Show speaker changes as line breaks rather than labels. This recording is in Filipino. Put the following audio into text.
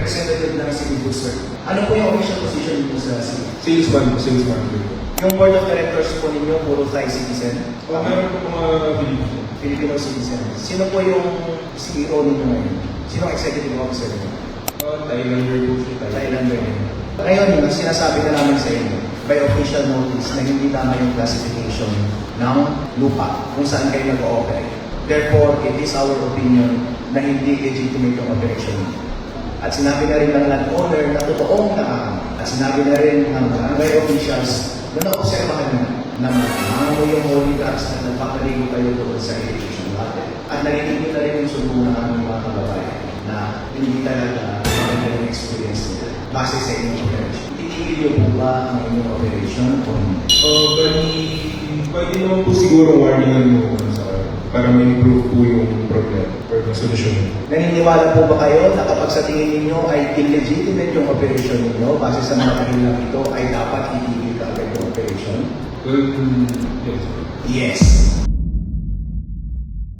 representative ng City Booster. Ano po yung official position niyo sa City?
Salesman, salesman.
Yung board of directors po ninyo, puro Thai citizen?
Uh, meron po mga Pilipino.
Filipino citizen. Sino po yung CEO ninyo ngayon? Sino ang executive officer ninyo?
Uh, Thailander po siya.
Thailander. Ngayon, yung sinasabi na namin sa inyo, by official notice na hindi tama yung classification ng lupa kung saan kayo nag-ooperate. Therefore, it is our opinion na hindi legitimate yung operation. At sinabi na rin ng landowner na totoong nakakama. At sinabi na rin ng barangay officials na naobserbahan na na mga yung holy drugs na nagpapaligo kayo doon sa irrigation water. At narinig na rin yung sumbong ng aming mga kababayan na hindi talaga maganda yung experience nila base sa inyong operation. Itigil niyo po ba ang inyong operation o hindi?
Uh, bali, pwede naman po siguro warningan mo sa para ma-improve po yung problem or yung solusyon.
Naniniwala po ba kayo na kapag sa tingin ninyo ay illegitimate yung operation ninyo base sa mga kahilang ito ay dapat itigil ka agad yung operation?
Well, yes.
Yes.